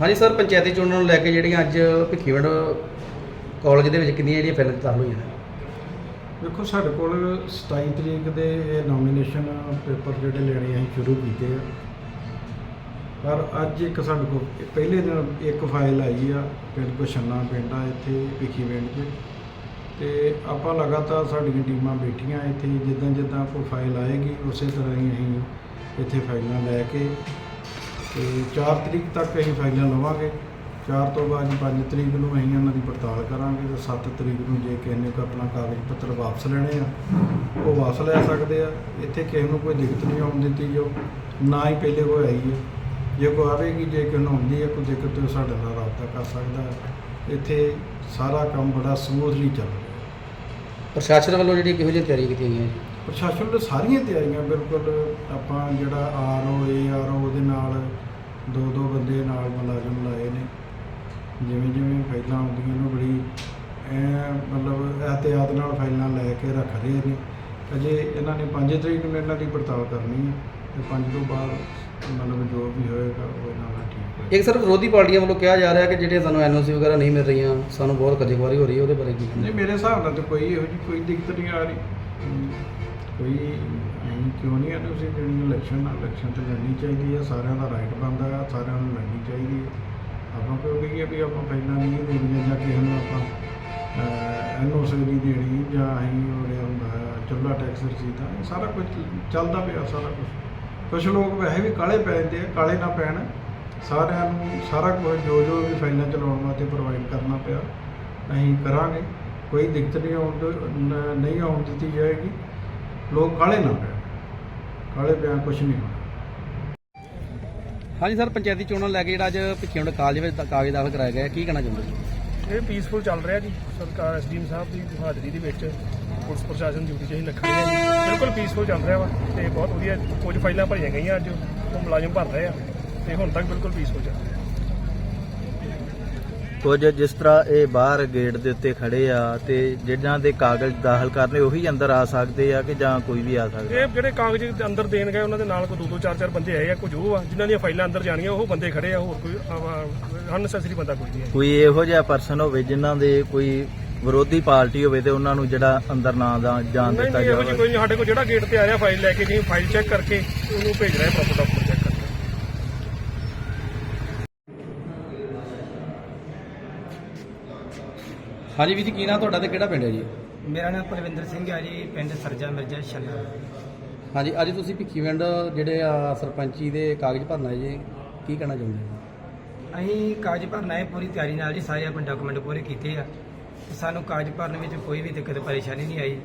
ਹਾਂਜੀ ਸਰ ਪੰਚਾਇਤੀ ਚੋਣਾਂ ਨੂੰ ਲੈ ਕੇ ਜਿਹੜੀਆਂ ਅੱਜ ਭਿੱਖੀਵਿੰਡ ਕਾਲਜ ਦੇ ਵਿੱਚ ਕਿੰਨੀਆਂ ਜਿਹੜੀਆਂ ਫਾਈਲਾਂ ਦਾਖਲ ਹੋਈਆਂ ਨੇ? ਵੇਖੋ ਸਾਡੇ ਕੋਲ 27 ਤਰੀਕ ਦੇ ਇਹ ਨੋਮੀਨੇਸ਼ਨ ਪੇਪਰ ਜਿਹੜੇ ਲੈਣੇ ਅਸੀਂ ਸ਼ੁਰੂ ਕੀਤੇ ਆ। ਪਰ ਅੱਜ ਇੱਕ ਸਾਡੇ ਕੋਲ ਪਹਿਲੇ ਦਿਨ ਇੱਕ ਫਾਈਲ ਆਈ ਆ ਪਿੰਡ ਬਛੰਨਾ ਪਿੰਡ ਆ ਇੱਥੇ ਭਿੱਖੀਵਿੰਡ 'ਚ। ਤੇ ਆਪਾਂ ਲਗਾਤਾਰ ਸਾਡੀਆਂ ਟੀਮਾਂ ਬੈਠੀਆਂ ਇੱਥੇ, ਜਿੱਦਾਂ ਜਿੱਦਾਂ ਕੋਈ ਫਾਈਲ ਆਏਗੀ, ਉਸੇ ਤਰ੍ਹਾਂ ਹੀ ਅਸੀਂ ਇੱਥੇ ਫਾਈਲਾਂ ਲੈ ਕੇ ਤੇ 4 ਤਰੀਕ ਤੱਕ ਅਸੀਂ ਫਾਈਲਾਂ ਲਵਾਂਗੇ। 4 ਤੋਂ ਬਾਅਦ 5 ਤਰੀਕ ਨੂੰ ਅਸੀਂ ਉਹਨਾਂ ਦੀ ਪੜਤਾਲ ਕਰਾਂਗੇ ਤੇ 7 ਤਰੀਕ ਨੂੰ ਜੇ ਕਿਸੇ ਨੇ ਆਪਣਾ ਕਾਗਜ਼ ਪੱਤਰ ਵਾਪਸ ਲੈਣੇ ਆ, ਉਹ ਵਾਪਸ ਲੈ ਸਕਦੇ ਆ। ਇੱਥੇ ਕਿਸੇ ਨੂੰ ਕੋਈ ਦਿੱਕਤ ਨਹੀਂ ਆਉਣ ਦਿੱਤੀ ਜੋ, ਨਾ ਹੀ ਪਹਿਲੇ ਕੋਈ ਆਈ ਹੈ। ਜੇ ਕੋਈ ਆਵੇਗੀ, ਜੇ ਕਿਸੇ ਨੂੰ ਆਉਂਦੀ ਹੈ, ਕੋਈ ਦਿੱਕਤ ਤੇ ਸਾਡੇ ਨਾਲ ਰਾਬਤਾ ਕਰ ਸਕਦਾ ਇੱਥੇ ਸਾਰਾ ਕੰਮ ਬੜਾ ਸਮੂਥਲੀ ਚੱਲ ਰਿਹਾ ਪ੍ਰਸ਼ਾਸਨ ਵੱਲੋਂ ਜਿਹੜੀਆਂ ਕਿਹੋ ਜਿਹੀਆਂ ਤਿਆਰੀਆਂ ਕੀਤੀਆਂ ਗਈਆਂ ਜੀ? ਪ੍ਰਸ਼ਾਸਨ ਦੇ ਸਾਰੀਆਂ ਤਿਆਰੀਆਂ ਬਿਲਕੁਲ ਆਪਾਂ ਜਿਹੜਾ R O A R O ਉਹਦੇ ਨਾਲ ਦੋ ਦੋ ਬੰਦੇ ਨਾਲ ਮੁਲਾਜ਼ਮ ਲਾਏ ਨੇ ਜਿਵੇਂ ਜਿਵੇਂ ਫਾਈਲਾਂ ਆਉਂਦੀਆਂ ਨੇ ਬੜੀ ਐ ਮਤਲਬ ਇਹਤਿਆਤ ਨਾਲ ਫਾਈਲਾਂ ਲੈ ਕੇ ਰੱਖ ਰਹੇ ਨੇ ਅਜੇ ਇਹਨਾਂ ਨੇ 5 ਤਰੀਕ ਨੂੰ ਇਹਨਾਂ ਦੀ ਪੜਤਾਲ ਕਰਨੀ ਹੈ ਤੇ 5 ਤੋਂ ਬਾਅਦ ਮਤਲਬ ਜੋ ਵੀ ਹੋਏਗਾ ਉਹ ਇਹਨਾਂ ਦਾ ਠੀਕ ਹੋਏਗਾ ਇੱਕ ਸਿਰਫ ਵਿਰੋਧੀ ਪਾਰਟੀਆਂ ਵੱਲੋਂ ਕਿਹਾ ਜਾ ਰਿਹਾ ਕਿ ਜਿਹੜੇ ਸਾਨੂੰ ਐਨਓਸੀ ਵਗੈਰਾ ਨਹੀਂ ਮਿਲ ਰਹੀਆਂ, ਸਾਨੂੰ ਬਹੁਤ ਖਜਗਵਾਰੀ ਹੋ ਰਹੀ ਹੈ, ਉਹਦੇ ਬਾਰੇ ਕੀ ਨਹੀਂ, ਮੇਰੇ ਹਿਸਾਬ ਨਾਲ ਤਾਂ ਕੋਈ ਇਹੋ ਜਿਹੀ ਕੋਈ ਦਿੱਕਤ ਨਹੀਂ ਆ ਰਹੀ। ਕੋਈ ਅਸੀਂ ਕਿਉਂ ਨਹੀਂ ਆਨੇ ਤੁਸੀਂ ਜਿਹੜੀ ਇਲੈਕਸ਼ਨ ਆ ਇਲੈਕਸ਼ਨ ਤੇ ਲੜਨੀ ਚਾਹੀਦੀ ਹੈ ਸਾਰਿਆਂ ਦਾ ਰਾਈਟ ਬਣਦਾ ਹੈ ਸਾਰਿਆਂ ਨੂੰ ਲੜਨੀ ਚਾਹੀਦੀ ਹੈ ਆਪਾਂ ਕਿਉਂ ਕਹੀਏ ਵੀ ਆਪਾਂ ਪਹਿਲਾਂ ਨਹੀਂ ਦੇਣੀਆਂ ਜਾਂ ਕਿਸੇ ਨੂੰ ਆਪਾਂ ਐਨਓਸੀ ਨਹੀਂ ਦੇਣੀ, ਜਾਂ ਅਸੀਂ ਉਹਦੇ ਹੁੰਦਾ, ਚੁੱਲ੍ਹਾ ਟੈਕਸ ਰਸੀਦਾਂ ਇਹ ਸਾਰਾ ਕੁਝ ਚੱਲਦਾ ਪਿਆ, ਸਾਰਾ ਕੁਝ। ਕੁਝ ਲੋਕ ਵੈਸੇ ਵੀ ਕਾਲੇ ਪੈ ਜਾਂਦੇ ਆ, ਕਾਲੇ ਨਾ ਪੈਣ। ਸਾਰਿਆਂ ਨੂੰ ਸਾਰਾ ਕੁਝ ਜੋ ਜੋ ਵੀ ਫਾਈਲਾਂ ਚਲਾਉਣ ਵਾਸਤੇ ਪ੍ਰੋਵਾਈਡ ਕਰਨਾ ਪਿਆ। ਅਸੀਂ ਕਰਾਂਗੇ ਕੋਈ ਦਿੱਕਤ ਨਹੀਂ ਆਉਣ ਨਹੀਂ ਆਉਣ ਦਿੱਤੀ ਜਾਏਗੀ। ਲੋਕ ਕਾਲੇ ਨਾ ਪੈਣ। ਕਾਲੇ ਪਿਆ ਕੁਝ ਨਹੀਂ ਹੋਣਾ। ਹਾਂਜੀ ਸਰ ਪੰਚਾਇਤੀ ਚੋਣਾਂ ਲੈ ਕੇ ਜਿਹੜਾ ਅੱਜ ਭਿੱਖੀਵਿੰਡ ਕਾਲਜ ਵਿੱਚ ਕਾਗਜ਼ ਦਾਖਲ ਕਰਾਇਆ ਗਿਆ ਕੀ ਕਹਿਣਾ ਚਾਹੁੰਦੇ ਜੀ ਇਹ ਪੀਸਫੁਲ ਚੱਲ ਰਿਹਾ ਜੀ। ਸਰਕਾਰ ਐਸਡੀਐਮ ਸਾਹਿਬ ਦੀ ਹਾਜ਼ਰੀ ਦੇ ਵਿੱਚ ਪੁਲਿਸ ਪ੍ਰਸ਼ਾਸਨ ਡਿਊਟੀ 'ਚ ਅਸੀਂ ਲੱਖਾਂ ਬਿਲਕੁਲ ਪੀਸਫੁਲ ਚੱਲ ਰਿਹਾ ਵਾ ਤੇ ਬਹੁਤ ਵਧੀਆ ਕੁਝ ਫਾਈਲਾਂ ਭਰੀਆਂ ਗਈਆਂ ਅੱਜ। ਉਹ ਮੁਲਾਜ਼ਮ ਭਰ ਰਹੇ ਆ। ਤੇ ਹੁਣ ਤੱਕ ਬਿਲਕੁਲ ਪੀਸਫੁਲ ਚੱਲ ਰਿਹਾ ਕੁਝ ਜਿਸ ਤਰ੍ਹਾਂ ਇਹ ਬਾਹਰ ਗੇਟ ਦੇ ਉੱਤੇ ਖੜੇ ਆ ਤੇ ਜਿਨ੍ਹਾਂ ਦੇ ਕਾਗਜ਼ ਦਾਖਲ ਕਰਨੇ ਉਹੀ ਅੰਦਰ ਆ ਸਕਦੇ ਆ ਕਿ ਜਾਂ ਕੋਈ ਵੀ ਆ ਸਕਦਾ? ਇਹ ਜਿਹੜੇ ਕਾਗਜ਼ ਦੇ ਅੰਦਰ ਦੇਣ ਗਏ ਉਹਨਾਂ ਦੇ ਨਾਲ ਕੋਈ ਦੋ ਦੋ ਚਾਰ ਚਾਰ ਬੰਦੇ ਆਏ ਆ ਕੁਝ ਉਹ ਆ ਜਿਨ੍ਹਾਂ ਦੀਆਂ ਫਾਈਲਾਂ ਅੰਦਰ ਜਾਣੀਆਂ ਉਹ ਬੰਦੇ ਖੜੇ ਆ ਹੋਰ ਕੋਈ ਅਨਸੈਸਰੀ ਬੰਦਾ ਕੋਈ ਨਹੀਂ ਕੋਈ ਇਹੋ ਜਿਹਾ ਪਰਸਨ ਹੋਵੇ ਜਿਨ੍ਹਾਂ ਦੇ ਕੋਈ ਵਿਰੋਧੀ ਪਾਰਟੀ ਹੋਵੇ ਤੇ ਉਹਨਾਂ ਨੂੰ ਜਿਹੜਾ ਅੰਦਰ ਨਾ ਦਾ ਜਾਣ ਦਿੱਤਾ ਨਹੀਂ ਇਹੋ ਜਿਹੀ ਜਾਵੇ। ਕੋਈ ਨਹੀਂ ਸਾਡੇ ਕੋਲ ਜਿਹੜਾ ਗੇਟ ਤੇ ਆਇਆ ਫਾਈਲ ਲੈ ਕੇ ਜੀ ਫਾਈਲ ਚੈੱਕ ਕਰਕੇ ਉਹਨੂੰ ਭੇਜ ਰਿਹਾ ਪ੍ਰੋਪਰ ਡਾਕੂਮੈਂਟ ਚੈੱਕ ਕਰਕੇ ਹਾਂਜੀ ਵੀਰ ਜੀ ਕੀ ਨਾਮ ਤੁਹਾਡਾ ਤੇ ਕਿਹੜਾ ਪਿੰਡ ਹੈ ਜੀ? ਮੇਰਾ ਨਾਮ ਕੁਲਵਿੰਦਰ ਸਿੰਘ ਹੈ ਜੀ ਪਿੰਡ ਸਰਜਾ ਮਿਰਜ਼ਾ ਛੰਨਾ। ਹਾਂਜੀ ਅੱਜ ਤੁਸੀਂ ਭਿੱਖੀਵਿੰਡ ਜਿਹੜੇ ਆ ਸਰਪੰਚੀ ਦੇ ਕਾਗਜ਼ ਭਰਨਾ ਹੈ ਜੀ ਕੀ ਕਹਿਣਾ ਚਾਹੁੰਦੇ ਹੋ? ਅਸੀਂ ਕਾਗਜ਼ ਭਰਨਾ ਹੈ ਪੂਰੀ ਤਿਆਰੀ ਨਾਲ ਜੀ ਸਾਰੇ ਆਪਣੇ ਡਾਕੂਮੈਂਟ ਪੂਰੇ ਕੀਤੇ ਆ। ਤੇ ਸਾਨੂੰ ਕਾਗਜ਼ ਭਰਨ ਵਿੱਚ ਕੋਈ ਵੀ ਦਿੱਕਤ ਪਰੇਸ਼ਾਨੀ ਨਹੀਂ ਆਈ।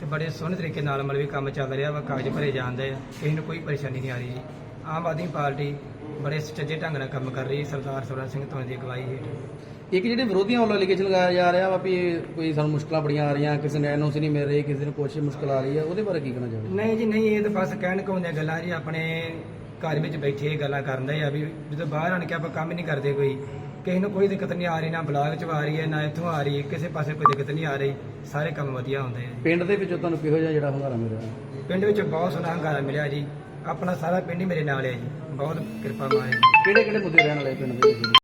ਤੇ ਬੜੇ ਸੋਹਣੇ ਤਰੀਕੇ ਨਾਲ ਮਤਲਬ ਵੀ ਕੰਮ ਚੱਲ ਰਿਹਾ ਵਾ ਕਾਗਜ਼ ਭਰੇ ਜਾਂਦੇ ਆ ਕਿਸੇ ਨੂੰ ਕੋਈ ਪਰੇਸ਼ਾਨੀ ਨਹੀਂ ਆ ਰਹੀ ਜੀ। ਆਮ ਆਦਮੀ ਪਾਰਟੀ ਬੜੇ ਸੁਚੱਜੇ ਢੰਗ ਨਾਲ ਕੰਮ ਕਰ ਰਹੀ ਹੈ। ਸਰਦਾਰ ਸਵਰਨ ਸਿੰਘ ਧੋਨੀ ਦੀ ਅਗਵਾਈ ਹੇਠ। ਇੱਕ ਜਿਹੜੇ ਵਿਰੋਧੀਆਂ ਵੱਲੋਂ ਐਲੀਗੇਸ਼ਨ ਲਗਾਇਆ ਜਾ ਰਿਹਾ ਵਾ ਵੀ ਕੋਈ ਸਾਨੂੰ ਮੁਸ਼ਕਲਾਂ ਬੜੀਆਂ ਆ ਰਹੀਆਂ ਕਿਸੇ ਨੂੰ ਐਨਓਸੀ ਨਹੀਂ ਮਿਲ ਰਹੀ ਕਿਸੇ ਨੂੰ ਕੁਛ ਮੁਸ਼ਕਲ ਆ ਰਹੀ ਹੈ ਉਹਦੇ ਬਾਰੇ ਕੀ ਕਹਿਣਾ ਚਾਹੁੰਦੇ ਨਹੀਂ ਜੀ ਨਹੀਂ ਇਹ ਤਾਂ ਬਸ ਕਹਿਣ ਕਹਾਉਂਦੀਆਂ ਗੱਲਾਂ ਜੀ ਆਪਣੇ ਘਰ ਵਿੱਚ ਬੈਠੇ ਇਹ ਗੱਲਾਂ ਕਰਨ ਦੇ ਆ ਵੀ ਜਦੋਂ ਬਾਹਰ ਆਣ ਕੇ ਆਪਾਂ ਕੰਮ ਹੀ ਨਹੀਂ ਕਰਦੇ ਕੋਈ ਕਿਸੇ ਨੂੰ ਕੋਈ ਦਿੱਕਤ ਨਹੀਂ ਆ ਰਹੀ ਨਾ ਬਲਾਕ ਚ ਆ ਰਹੀ ਹੈ ਨਾ ਇੱਥੋਂ ਆ ਰਹੀ ਹੈ ਕਿਸੇ ਪਾਸੇ ਕੋਈ ਦਿੱਕਤ ਨਹੀਂ ਆ ਰਹੀ ਸਾਰੇ ਕੰਮ ਵਧੀਆ ਹੁੰਦੇ ਆ ਪਿੰਡ ਦੇ ਵਿੱਚੋਂ ਤੁਹਾਨੂੰ ਕਿਹੋ ਜਿਹਾ ਜਿਹੜਾ ਹੁੰਗਾਰਾ ਮਿਲਿਆ? ਪਿੰਡ ਵਿੱਚ ਬਹੁਤ ਸੋਹਣਾ ਹੰਗਾਰਾ ਮਿਲਿਆ ਜੀ। ਆਪਣਾ ਸਾਰਾ ਪਿੰਡ ਹੀ ਮੇਰੇ ਨਾਲ ਹੈ ਜੀ। ਬਹੁਤ ਕਿਰਪਾ ਮਾਰੇ ਕਿਹੜੇ ਕਿਹੜੇ ਮੁੱਦੇ ਰਹਿਣ ਵਾਲੇ ਪਿੰਡ ਦੇ ਵਿੱਚ?